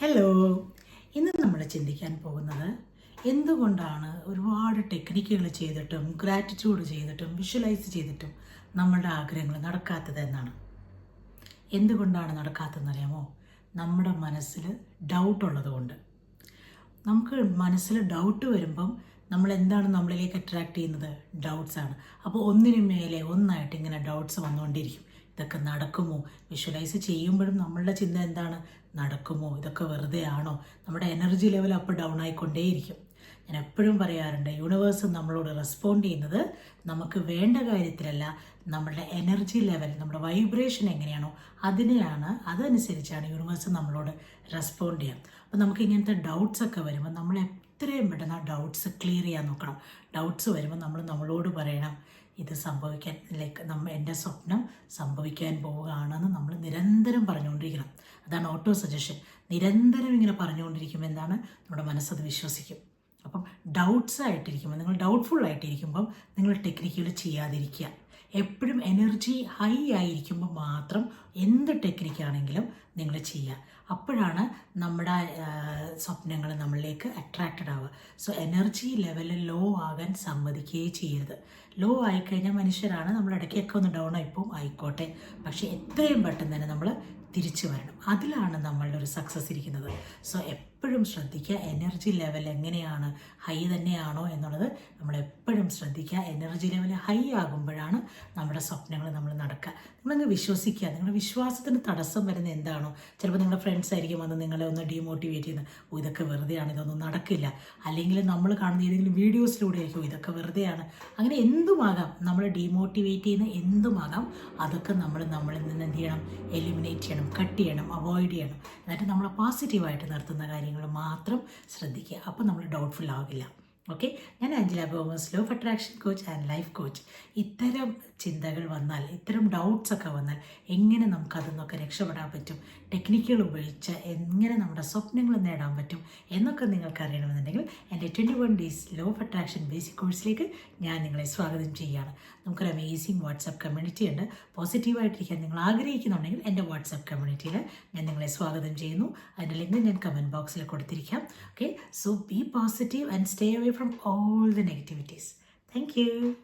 Hello ഇന്ന് നമ്മൾ ചിന്തിക്കാൻ പോകുന്നത് എന്തുകൊണ്ടാണ് ഒരുപാട് ടെക്നിക്കുകൾ ചെയ്തിട്ടും ഗ്രാറ്റിറ്റ്യൂഡ് ചെയ്തിട്ടും വിഷ്വലൈസ് ചെയ്തിട്ടും നമ്മളുടെ ആഗ്രഹങ്ങൾ നടക്കാത്തത് എന്നാണ്. എന്തുകൊണ്ടാണ് നടക്കാത്തതെന്നറിയാമോ നമ്മുടെ മനസ്സിൽ ഡൗട്ട് ഉള്ളതുകൊണ്ട് നമുക്ക് മനസ്സിൽ ഡൗട്ട് വരുമ്പം നമ്മൾ എന്താണ് നമ്മളിലേക്ക് അട്രാക്റ്റ് ചെയ്യുന്നത്? ഡൗട്ട്സാണ് അപ്പോൾ ഒന്നിനു മേലെ ഒന്നായിട്ട് ഇങ്ങനെ ഡൗട്ട്സ് വന്നുകൊണ്ടിരിക്കും. ഇതൊക്കെ നടക്കുമോ? വിഷ്വലൈസ് ചെയ്യുമ്പോഴും നമ്മളുടെ ചിന്ത എന്താണ്? നടക്കുമോ? ഇതൊക്കെ വെറുതെ ആണോ? നമ്മുടെ എനർജി ലെവൽ അപ്പ് ഡൗൺ ആയിക്കൊണ്ടേയിരിക്കും. ഞാൻ എപ്പോഴും പറയാറുണ്ട് യൂണിവേഴ്സ് നമ്മളോട് റെസ്പോണ്ട് ചെയ്യുന്നത് നമുക്ക് വേണ്ട കാര്യത്തിലല്ല നമ്മളുടെ എനർജി ലെവൽ നമ്മുടെ വൈബ്രേഷൻ എങ്ങനെയാണോ അതിനെയാണ് അതനുസരിച്ചാണ് യൂണിവേഴ്സ് നമ്മളോട് റെസ്പോണ്ട് ചെയ്യുക. അപ്പോൾ നമുക്ക് ഇങ്ങനത്തെ ഡൗട്ട്സ് ഒക്കെ വരുമ്പോൾ നമ്മൾ എത്രയും പെട്ടെന്ന് ആ ഡൗട്ട്സ് ക്ലിയർ ചെയ്യാൻ നോക്കണം. ഡൗട്ട്സ് വരുമ്പോൾ നമ്മൾ നമ്മളോട് പറയണം. ഇത് സംഭവിക്കാൻ ലൈക്ക് നമ്മൾ എന്റെ സ്വപ്നം സംഭവിക്കാൻ പോവുകയാണെന്ന് നമ്മൾ നിരന്തരം പറഞ്ഞുകൊണ്ടിരിക്കണം. അതാണ് ഓട്ടോ സജഷൻ നിരന്തരം ഇങ്ങനെ പറഞ്ഞുകൊണ്ടിരിക്കുമ്പോൾ എന്താണ്? നമ്മുടെ മനസ്സത് വിശ്വസിക്കും. അപ്പം ഡൗട്ട്സ് ആയിട്ടിരിക്കുമ്പോൾ നിങ്ങൾ ഡൗട്ട്ഫുൾ ആയിട്ടിരിക്കുമ്പം നിങ്ങൾ ടെക്നിക്കുകൾ ചെയ്യാതിരിക്കുക. എപ്പോഴും എനർജി ഹൈ ആയിരിക്കുമ്പോൾ മാത്രം എന്ത് ടെക്നിക്കാണെങ്കിലും നിങ്ങൾ ചെയ്യുക അപ്പോഴാണ് നമ്മുടെ സ്വപ്നങ്ങൾ നമ്മളിലേക്ക് അട്രാക്റ്റഡ് ആവുക. സോ എനർജി ലെവൽ ലോ ആകാൻ സമ്മതിക്കുകയേ ചെയ്യരുത്. ലോ ആയിക്കഴിഞ്ഞാൽ മനുഷ്യരാണ് നമ്മൾ ഇടയ്ക്കൊക്കെ ഒന്ന് ഡൗൺ ആയിപ്പോവും ആയിക്കോട്ടെ. പക്ഷേ എത്രയും പെട്ടെന്ന് തന്നെ നമ്മൾ തിരിച്ചു വരണം. അതിലാണ് നമ്മളുടെ ഒരു സക്സസ് ഇരിക്കുന്നത്. സോ എപ്പോഴും ശ്രദ്ധിക്കുക എനർജി ലെവൽ എങ്ങനെയാണ്? ഹൈ തന്നെയാണോ എന്നുള്ളത് നമ്മൾ എപ്പോഴും ശ്രദ്ധിക്കുക. എനർജി ലെവൽ ഹൈ ആകുമ്പോഴാണ് നമ്മുടെ സ്വപ്നങ്ങൾ നമ്മൾ നടക്കുക. നിങ്ങളങ്ങ് വിശ്വസിക്കുക. നിങ്ങളുടെ വിശ്വാസത്തിന് തടസ്സം വരുന്ന എന്താണോ? ചിലപ്പോൾ നിങ്ങളുടെ ഫ്രണ്ട്സ് ആയിരിക്കും വന്ന് നിങ്ങളെ ഒന്ന് ഡീമോട്ടിവേറ്റ് ചെയ്യുന്നത്. ഓ ഇതൊക്കെ വെറുതെയാണ് ഇതൊന്നും നടക്കില്ല. അല്ലെങ്കിൽ നമ്മൾ കാണുന്ന ഏതെങ്കിലും വീഡിയോസിലൂടെ ആയിരിക്കും "ഓ, ഇതൊക്കെ വെറുതെയാണ്. അങ്ങനെ എന്തുമാകാം? നമ്മൾ ഡീമോട്ടിവേറ്റ് ചെയ്യുന്ന എന്തുമാകാം? അതൊക്കെ നമ്മൾ നമ്മളിൽ നിന്ന് എന്ത് ചെയ്യണം? എലിമിനേറ്റ് ചെയ്യണം കട്ട് ചെയ്യണം അവോയ്ഡ് ചെയ്യണം. എന്നിട്ട് നമ്മളെ പോസിറ്റീവായിട്ട് നിർത്തുന്ന കാര്യങ്ങൾ മാത്രം ശ്രദ്ധിക്കുക. അപ്പോൾ നമ്മൾ ഡൗട്ട്ഫുൾ ആകില്ല ഓക്കെ ഞാൻ Anjala Boumous law attraction coach and life coach ഇത്തരം ചിന്തകൾ വന്നാൽ ഇത്തരം ഡൗട്ട്സ് ഒക്കെ വന്നാൽ എങ്ങനെ നമുക്ക് അതിൽ നിന്നൊക്കെ രക്ഷപ്പെടാൻ പറ്റും? ടെക്നിക്കുകൾ ഉപയോഗിച്ച് എങ്ങനെ നമ്മുടെ സ്വപ്നങ്ങൾ നേടാൻ പറ്റും? എന്നൊക്കെ നിങ്ങൾക്ക് അറിയണമെന്നുണ്ടെങ്കിൽ എന്റെ twenty one days law of attraction basic കോഴ്സിലേക്ക് ഞാൻ നിങ്ങളെ സ്വാഗതം ചെയ്യുകയാണ്. നമുക്കൊരു അമേസിങ് വാട്സപ്പ് കമ്മ്യൂണിറ്റി ഉണ്ട്. പോസിറ്റീവായിട്ടിരിക്കാൻ നിങ്ങൾ ആഗ്രഹിക്കുന്നുണ്ടെങ്കിൽ എന്റെ വാട്സപ്പ് കമ്മ്യൂണിറ്റിയിൽ ഞാൻ നിങ്ങളെ സ്വാഗതം ചെയ്യുന്നു. അതിന്റെ ലിങ്ക് ഞാൻ കമന്റ് ബോക്സിൽ കൊടുത്തിരിക്കാം. Okay so be positive and stay away from all the negativities. Thank you.